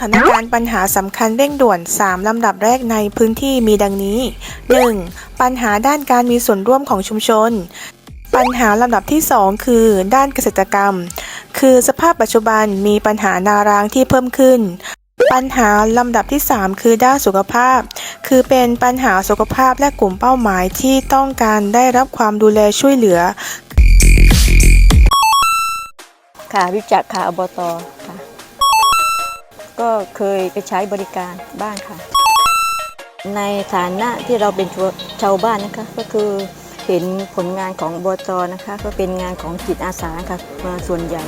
ถานการณ์ปัญหาสำคัญเร่งด่วน 3 ลำดับแรกในพื้นที่มีดังนี้ 1. ปัญหาด้านการมีส่วนร่วมของชุมชน ปัญหาลำดับที่ 2 คือ ด้านเกษตรกรรม คือสภาพปัจจุบันมีปัญหานารางที่เพิ่มขึ้น ปัญหาลำดับที่ 3 คือด้านสุขภาพ คือเป็นปัญหาสุขภาพและกลุ่มเป้าหมายที่ต้องการได้รับความดูแลช่วยเหลือ ค่ะรู้จักค่ะอบตค่ะ ก็เคยไปใช้บริการบ้างค่ะ ในฐานะที่เราเป็นชาวบ้านนะคะก็คือเห็นผลงานของบตนะคะ ก็เป็นงานของจิตอาสาค่ะมาส่วนใหญ่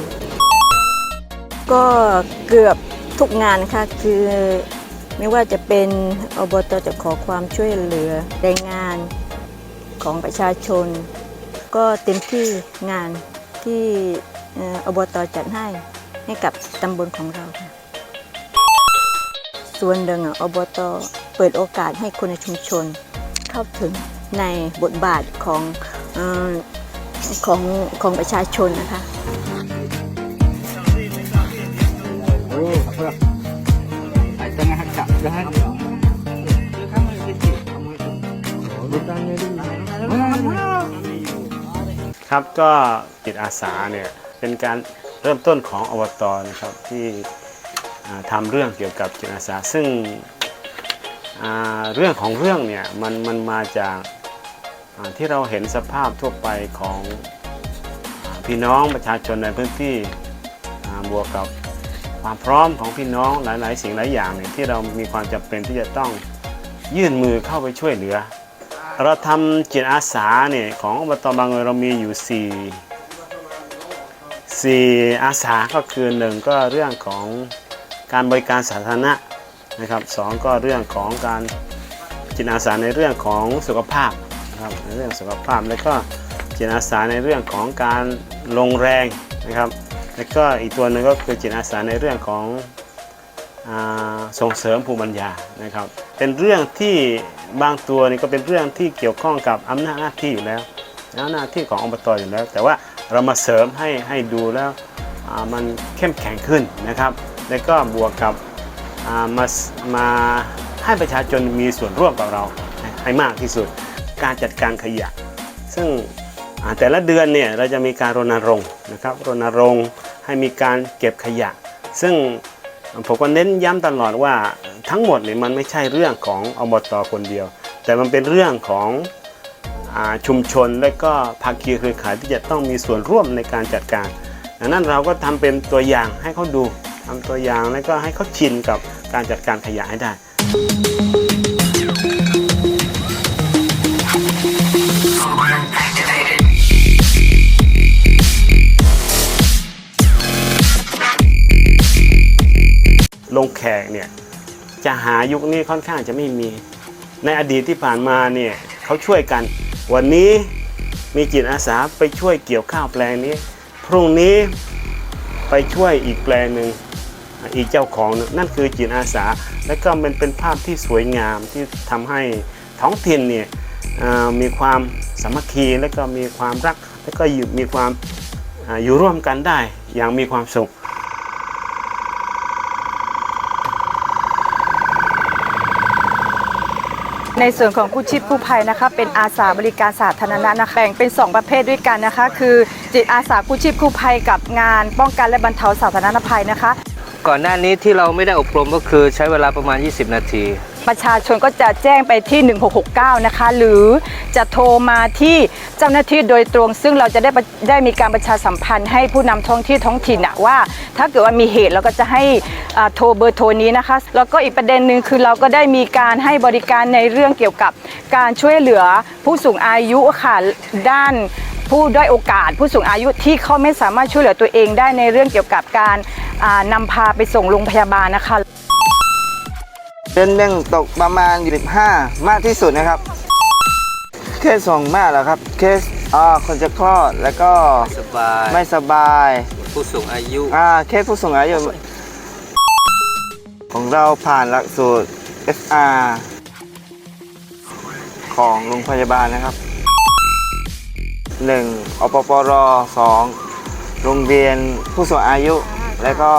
ก็เกือบทุกงานนะคะคือไม่ว่าจะเป็นอบตจะขอความช่วยเหลือแรงงานของประชาชน ก็เต็มที่งานที่เอ่ออบตจัดให้ให้กับตำบลของเราค่ะ ส่วนหนึ่งอะอบตเปิดโอกาสให้คนในชุมชน เข้าถึงในบทบาทของอของของประชาชนนะคะครับก็จิตอาสาเนี่ยเป็นการเริ่มต้นของอบตนะครับที่ ทำเรื่องเกี่ยวกับจิตอาสา ซึ่งเรื่องของเรื่องเนี่ยมันมันมาจากที่เราเห็นสภาพทั่วไปของพี่น้องประชาชนในพื้นที่บวกกับความพร้อมของพี่น้องหลาย ๆ สิ่งหลายอย่างเนี่ยที่เรามีความจำเป็นที่จะต้องยื่นมือเข้าไปช่วยเหลือ เราทำจิตอาสาเนี่ยของอบตบางเอยเรามีอยู่ 4 4 อาสาก็คือหนึ่งก็เรื่องของ การบริการสาธารณะนะครับสองก็เรื่องของการจิตอาสาในเรื่องของสุขภาพนะครับในเรื่องสุขภาพแล้วก็จิตอาสาในเรื่องของการลงแรงนะครับ แล้วก็อีกตัวหนึ่งก็คือจิตอาสาในเรื่องของอส่งเสริมภูมิปัญญานะครับ เป็นเรื่องที่บางตัวนี่ก็เป็นเรื่องที่เกี่ยวข้องกับอำนาจหน้าที่อยู่แล้วแล้วหน้าที่ของอบตอยู่แล้ว แต่ว่าเรามาเสริมให้ให้ดูแล้วมันเข้มแข็งขึ้นนะครับ แล้วก็บวกกับมามาให้ประชาชนมีส่วนร่วมกับเราให้มากที่สุด การจัดการขยะ ซึ่งแต่ละเดือนเนี่ยเราจะมีการรณรงค์นะครับรณรงค์ให้มีการเก็บขยะ ซึ่งผมก็เน้นย้ำตลอดว่าทั้งหมดเนี่ยมันไม่ใช่เรื่องของอบตคนเดียว แต่มันเป็นเรื่องของอชุมชนและก็ภาคีเครือข่ายที่จะต้องมีส่วนร่วมในการจัดการดังนั้นเราก็ทำเป็นตัวอย่างให้เขาดู ทำตัวอย่างแล้วก็ให้เขาชินกับการจัดการขยะให้ได้ลงแขกเนี่ยจะหายุคนี้ค่อนข้างจะไม่มี ในอดีตที่ผ่านมาเนี่ยเขาช่วยกัน วันนี้มีจิตอาสาไปช่วยเกี่ยวข้าวแปลงนี้ พรุ่งนี้ไปช่วยอีกแปลงหนึ่ง อีกเจ้าของนั่นคือจิตอาสา และก็มันเป็นภาพที่สวยงามที่ทำให้ท้องถิ่นเนี่ยมีความสามัคคีและก็มีความรัก และก็อยู่มีความออยู่ร่วมกันได้อย่างมีความสุขในส่วนของกู้ชีพกู้ภัยนะคะเป็นอาสาบริการสาธารณะนะคะแบ่งเป็น 2 ประเภทด้วยกันนะคะ คือจิตอาสากู้ชีพกู้ภัยกับงาน ป้องกันและบรรเทาสาธารณภัยนะคะ ก่อนหน้านี้ที่เราไม่ได้อบรมก็คือใช้เวลาประมาณ 20 นาที ประชาชนก็จะแจ้งไปที่ 1669 นะคะ หรือจะโทรมาที่เจ้าหน้าที่โดยตรง ซึ่งเราจะได้ประได้มีการประชาสัมพันธ์ให้ผู้นำท้องที่ท้องถิ่นอะว่า ถ้าเกิดว่ามีเหตุเราก็จะให้อ่าโทรเบอร์โทรนี้นะคะ แล้วก็อีกประเด็นหนึ่งคือเราก็ได้มีการให้บริการในเรื่องเกี่ยวกับการช่วยเหลือผู้สูงอายุค่ะด้าน ผู้ด้อยโอกาสผู้สูงอายุที่เขาไม่สามารถช่วยเหลือตัวเองได้ในเรื่องเกี่ยวกับการ นำพาไปส่งโรงพยาบาลนะคะ เดือนหนึ่งตกประมาณ 15 มากที่สุดนะครับ เคสส่งมากแล้วครับ เคสอ่าคนจะคลอดแล้วก็สบายไม่สบาย ผู้สูงอายุ อ่าเคสผู้สูงอายุของเราผ่านหลักสูตร FR ของโรงพยาบาลนะครับ 1. อปปร 2. โรงเรียนผู้สูงอายุ แล้วก็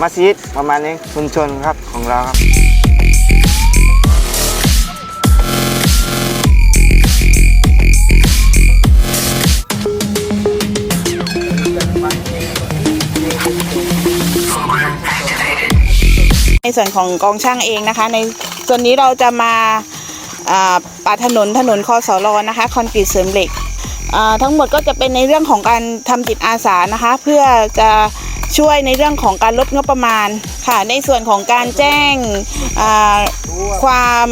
มัสยิดประมาณนี้ชุมชนครับของเราครับในส่วนของกองช่างเองนะคะ ในส่วนนี้เราจะมาอ่าปาถนนถนนคอสอรอนะคะคอนกรีตเสริมเหล็กทั้งหมดก็จะเป็นในเรื่องของการทำจิตอาสานะคะ เพื่อจะ ช่วยในเรื่องของการลดงบประมาณค่ะ ในส่วนของการแจ้งความ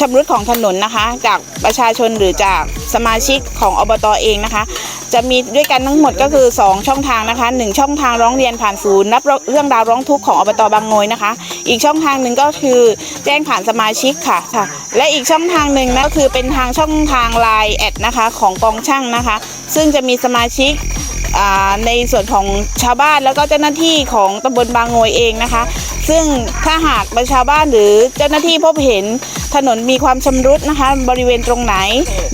ชำรุดของถนนนะคะ จากประชาชนหรือจากสมาชิกของอบตเองนะคะ จะมีด้วยกันทั้งหมดก็คือ 2 ช่องทางนะคะ 1 ช่องทางร้องเรียนผ่านศูนย์รับเรื่องราวร้องทุกข์ของอบตบางโงยนะคะ อีกช่องทางหนึ่งก็คือแจ้งผ่านสมาชิกค่ะค่ะ และอีกช่องทางหนึ่งนะก็คือเป็นทางช่องทางไลน์แอดนะคะของกองช่างนะคะ ซึ่งจะมีสมาชิก ในส่วนของชาวบ้านแล้วก็เจ้าหน้าที่ของตำบลบางโงยเองนะคะ ซึ่งถ้าหากประชาบ้านหรือเจ้าหน้าที่พบเห็นถนนมีความชำรุดนะคะ บริเวณตรงไหน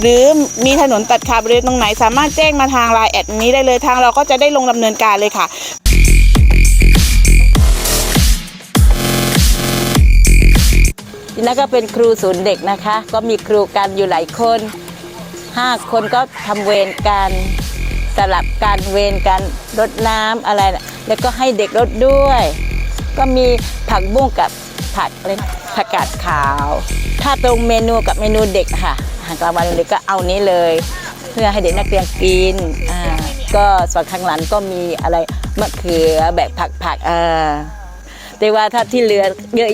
หรือมีถนนตัดขาดบริเวณตรงไหน สามารถแจ้งมาทางไลน์แอดนี้ได้เลยทางเราก็จะได้ลงดำเนินการเลยค่ะนั้นก็เป็นครูศูนย์เด็กนะคะ ก็มีครูกันอยู่หลายคนห้าคนก็ทำเวรกัน สลับการเวรกันรดน้ำอะไรน่ะแล้วก็ให้เด็กรดด้วย ก็มีผักบุ้งกับผักอะไรนผักกาดขาว ถ้าตรงเมนูกับเมนูเด็กค่ะอาหารกลางวันเด็กก็เอานี้เลย เพื่อให้เด็กนักเรียนกินอ่าก็ส่วนข้างหลังก็มีอะไรมะเขือแบบผักๆเออแต่ว่าถ้าที่เหลือ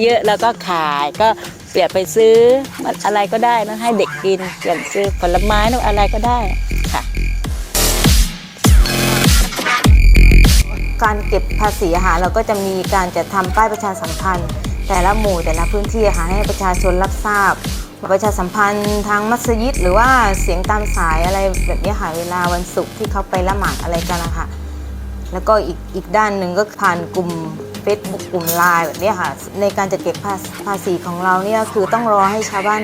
เยอะๆแล้วก็ขายก็เปลี่ยนไปซื้ออะไรก็ได้นะให้เด็กกินเปลี่ยนซื้อผลไม้นอะไรก็ได้ การเก็บภาษีอาหารเราก็จะมีการจะทำป้ายประชาสัมพันธ์ แต่ละหมู่แต่ละพื้นที่อาหารให้ประชาชนรับทราบประชาสัมพันธ์ทางมัสยิด หรือว่าเสียงตามสายอะไรแบบนี้ค่ะเวลาวันศุกร์ที่เขาไปละหมาดอะไรกันนะคะแล้วก็อีกอีกด้านหนึ่งก็ผ่านกลุ่ม Facebook กลุ่มไลน์แบบนี้ค่ะ ในการจัดเก็บภาษภาษีของเราเนี่ยคือต้องรอให้ชาวบ้าน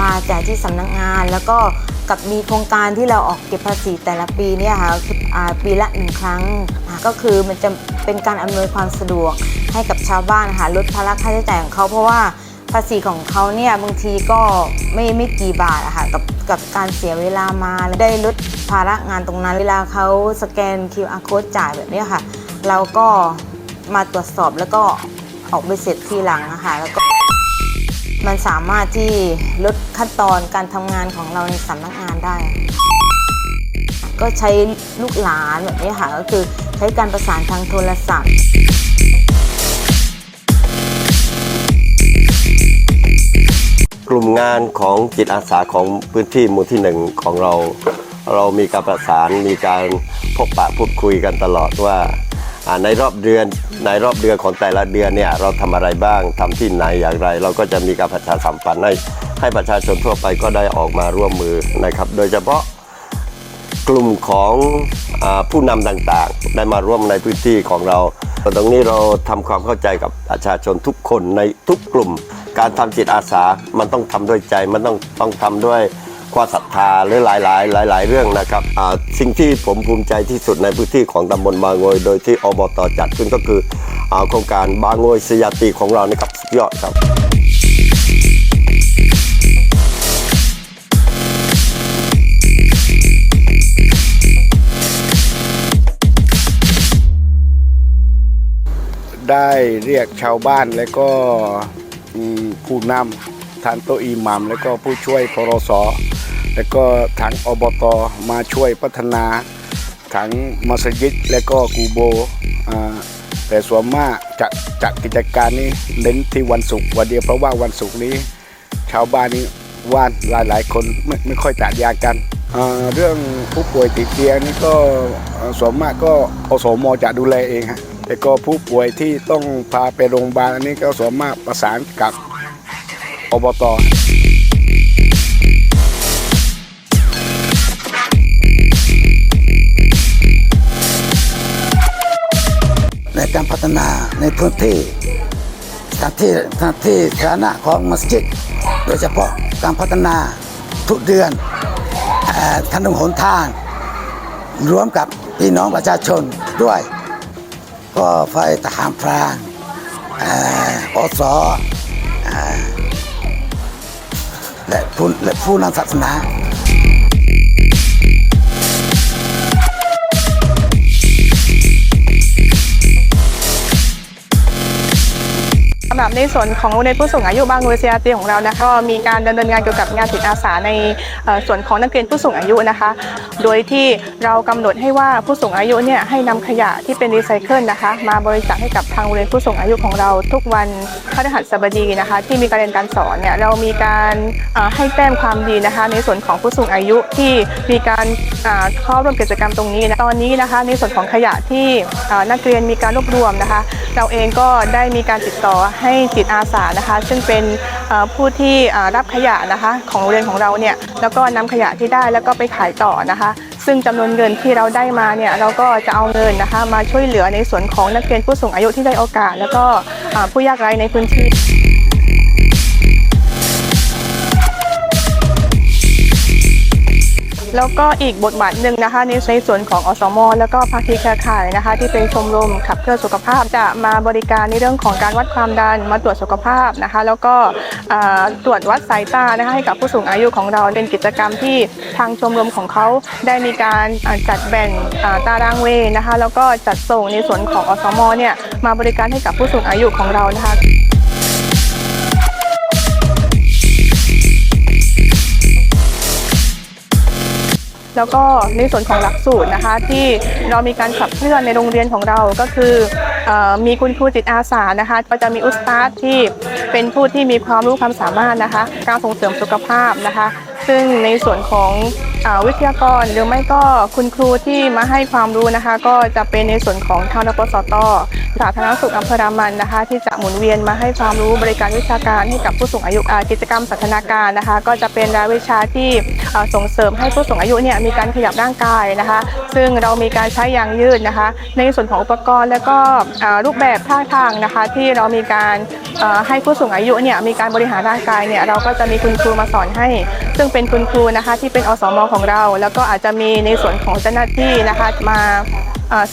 มาจ่ายที่สำนักงาน แล้วก็ กับมีโครงการที่เราออกเก็บภาษีแต่ละปีเนี่ยค่ะปีละหนึ่งครั้ง ก็คือมันจะเป็นการอำนวยความสะดวกให้กับชาวบ้านค่ะลดภาระค่าใช้จ่ายของเขาเพราะว่าภาษีของเขาเนี่ยบางทีก็ไม่ไม่กี่บาทอะค่ะกับกับการเสียเวลามาและได้ลดภาระงานตรงนั้น เวลาเขาสแกน QR code จ่ายแบบนี้ค่ะ เราก็มาตรวจสอบแล้วก็ออกใบเสร็จทีหลังนะคะแล้วก็ มันสามารถที่ลดขั้นตอนการทำงานของเราในสำนักงานได้ ก็ใช้ลูกหลานแบบนี้ค่ะก็คือใช้การประสานทางโทรศัพท์กลุ่มงานของจิตอาสาของพื้นที่หมู่ที่หนึ่งของเรา เรามีการประสานมีการพบปะพูดคุยกันตลอดว่าอ่า ในรอบเดือนในรอบเดือนของแต่ละเดือนเนี่ยเราทำอะไรบ้างทำที่ไหนอย่างไร เราก็จะมีการประชาสัมพันธ์ให้ให้ประชาชนทั่วไปก็ได้ออกมาร่วมมือนะครับ โดยเฉพาะกลุ่มของอผู้นำต่างๆ ได้มาร่วมในพื้นที่ของเรา ตรงนี้เราทำความเข้าใจกับประชาชนทุกคนในทุกกลุ่ม การทำจิตอาสามันต้องทำด้วยใจมันต้องต้องทำด้วย ความศรัทธาหรือหลายๆหลายๆเรื่องนะครับสิ่งที่ผมภูมิใจที่สุดในพื้นที่ของตำบลบางโงยโดยที่อบตจัดขึ้นก็คืออโครงการบางโงยสยาติของเรานะครับสุดยอดครับได้เรียกชาวบ้านและก็ผู้นำทางโตอิหมัมและก็ผู้ช่วยพรส และก็ทางอบตมาช่วยพัฒนาทั้งมัสยิดและก็กูโบแต่ส่วนมากจะจัดกิจการนี้เน้นที่วันศุกร์วันเดียวเพราะว่าวันศุกร์นี้ ชาวบ้านนี้ว่านหลายๆคนไม่ไม่ค่อยตัดยากัน เรื่องผู้ป่วยติดเตียงนี่ก็ส่วนมากก็อสมจะดูแลเองฮะแต่ก็ผู้ป่วยที่ต้องพาไปโรงพยาบาลอันนี้ก็ส่วนมากประสานกับอบต พื้นที่สถานที่สถานที่สาธารณะของมัสยิดโดยเฉพาะการพัฒนาทุกเดือนอถนนหนทางรวมกับพี่น้องประชาชนด้วย ก็ไฟทหารพรานอ่อสออและผู้และผู้นำศาสนา หรับในส่วนของโรงเรียนผู้สูงอายุบางโรเรียน CRT ของเรานะคะก็มีการดำเนินงานเกี่ยวกับงานจิตอาสาในส่วนของนักเรียนผู้สูงอายุนะคะ โดยที่เรากำหนดให้ว่าผู้สูงอายุเนี่ยให้นำขยะที่เป็นรีไซเคิลนะคะ มาบริจาคให้กับทางโรงเรียนผู้สูงอายุของเราทุกวันพฤหัสบดีนะคะ ที่มีการเรียนการสอนเนี่ยเรามีการให้แต้มความดีนะคะ ในส่วนของผู้สูงอายุที่มีการเข้าร่วมกิจกรรมตรงนี้นะตอนนี้นะคะ ในส่วนของขยะที่นักเรียนมีการรวบรวมนะคะ เราเองก็ได้มีการติดต่อให้จิตอาสานะคะ ซึ่งเป็นผู้ที่รับขยะนะคะของโรงเรียนของเราเนี่ยแล้วก็นำขยะที่ได้แล้วก็ไปขายต่อนะคะ ซึ่งจำนวนเงินที่เราได้มาเนี่ยเราก็จะเอาเงินนะคะ มาช่วยเหลือในส่วนของนักเรียนผู้สูงอายุที่ได้โอกาส แล้วก็ผู้ยากไร้ในพื้นที่ แล้วก็อีกบทบาทหนึ่งนะคะในในส่วนของอสมแล้วก็ภาคีเครือข่ายนะคะ ที่เป็นชมรมขับเคลื่อนสุขภาพจะมาบริการในเรื่องของการวัดความดันมาตรวจสุขภาพนะคะ แล้วก็ตรวจวัดสายตานะคะให้กับผู้สูงอายุของเราเป็นกิจกรรมที่ทางชมรมของเขาได้มีการจัดแบ่งตารางเวนะคะ แล้วก็จัดส่งในส่วนของอสมเนี่ยมาบริการให้กับผู้สูงอายุของเรานะคะ แล้วก็ในส่วนของหลักสูตรนะคะที่เรามีการขับเคลื่อนในโรงเรียนของเราก็คืออมีคุณครูจิตอาสานะคะ ก็จะมีอุสตาฟที่เป็นผู้ที่มีความรู้ความสามารถนะคะ การส่งเสริมสุขภาพนะคะ ซึ่งในส่วนของ วิทยากรหรือไม่ก็คุณครูที่มาให้ความรู้นะคะ ก็จะเป็นในส่วนของทางนปสตสาธารณสุขอำเภอรามันนะคะ ที่จะหมุนเวียนมาให้ความรู้บริการวิชาการให้กับผู้สูงอายุกิจกรรมสันทนาการนะคะ ก็จะเป็นรายวิชาที่ส่งเสริมให้ผู้สูงอายุเนี่ยมีการขยับร่างกายนะคะ ซึ่งเรามีการใช้ยางยืดนะคะ ในส่วนของอุปกรณ์แล้วก็รูปแบบท่าทางนะคะ ที่เรามีการให้ผู้สูงอายุเนี่ยมีการบริหารร่างกายเนี่ยเราก็จะมีคุณครูมาสอนให้ ซึ่งเป็นคุณครูนะคะที่เป็นอสมของเรา แล้วก็อาจจะมีในส่วนของเจ้าหน้าที่นะคะมา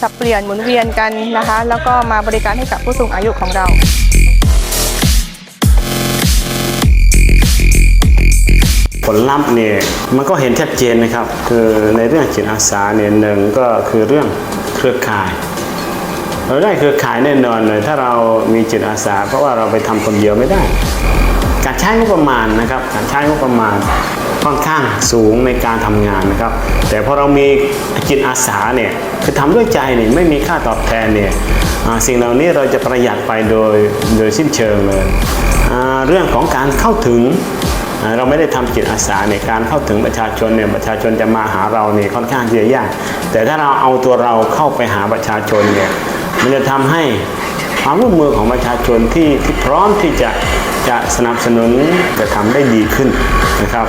สับเปลี่ยนหมุนเวียนกันนะคะ แล้วก็มาบริการให้กับผู้สูงอายุของเราผลลัพธ์เนี่ยมันก็เห็นชัดเจนนะครับ คือในเรื่องจิตอาสาเนี่ยหนึ่งก็คือเรื่องเครือข่าย เราได้เครือข่ายแน่นอนเลยถ้าเรามีจิตอาสา เพราะว่าเราไปทำคนเดียวไม่ได้ การใช้งบประมาณนะครับ การใช้งบประมาณค่อนข้างสูงในการทำงานนะครับ แต่พอเรามีจิตอาสาเนี่ยคือทำด้วยใจเนี่ยไม่มีค่าตอบแทนเนี่ยสิ่งเหล่านี้เราจะประหยัดไปโดยโดยสิ้นเชิงเลยเรื่องของการเข้าถึงเราไม่ได้ทำจิตอาสาในการเข้าถึงประชาชนเนี่ยประชาชนจะมาหาเราเนี่ยค่อนข้างที่จะยากแต่ถ้าเราเอาตัวเราเข้าไปหาประชาชนเนี่ยมันจะทำให้ ความร่วมมือของประชาชนที่ที่พร้อมที่จะจะสนับสนุนจะทำได้ดีขึ้นนะครับ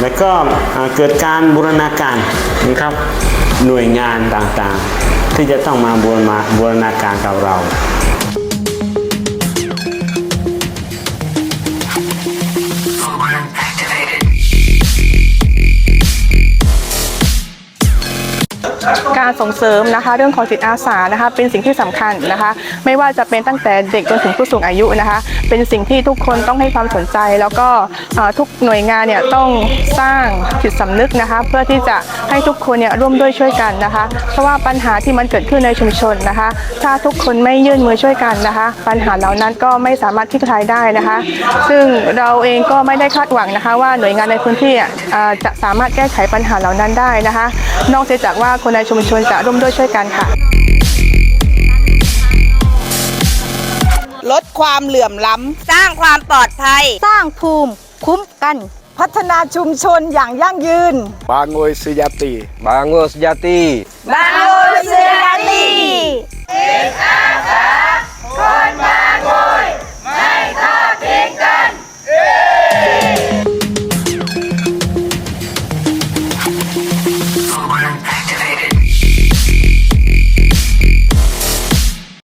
แล้วก็เกิดการบูรณาการนะครับหน่วยงานต่างๆ ที่จะต้องมาบูรณาบูรณาการกับเราการส่งเสริมนะคะเรื่องของจิตอาสานะคะเป็นสิ่งที่สำคัญนะคะ ไม่ว่าจะเป็นตั้งแต่เด็กจนถึงผู้สูงอายุนะคะ เป็นสิ่งที่ทุกคนต้องให้ความสนใจ แล้วก็ทุกหน่วยงานเนี่ยต้องสร้างจิตสำนึกนะคะ เพื่อที่จะให้ทุกคนเนี่ยร่วมด้วยช่วยกันนะคะ เพราะว่าปัญหาที่มันเกิดขึ้นในชุมชนนะคะ ถ้าทุกคนไม่ยื่นมือช่วยกันนะคะ ปัญหาเหล่านั้นก็ไม่สามารถที่จะทายได้นะคะ ซึ่งเราเองก็ไม่ได้คาดหวังนะคะ ว่าหน่วยงานในพื้นที่จะสามารถแก้ไขปัญหาเหล่านั้นได้นะคะ นอกจากว่าคนในชุมชนจะร่วมด้วยช่วยกันค่ะ ลดความเหลื่อมล้ำ สร้างความปลอดภัย สร้างภูมิคุ้มกัน พัฒนาชุมชนอย่างยั่งยืนบางงวย sejati. Bangun sejati. บางโอนเสือตีจิตอาสาคนบางงวยไม่ทอดทิ้งกัน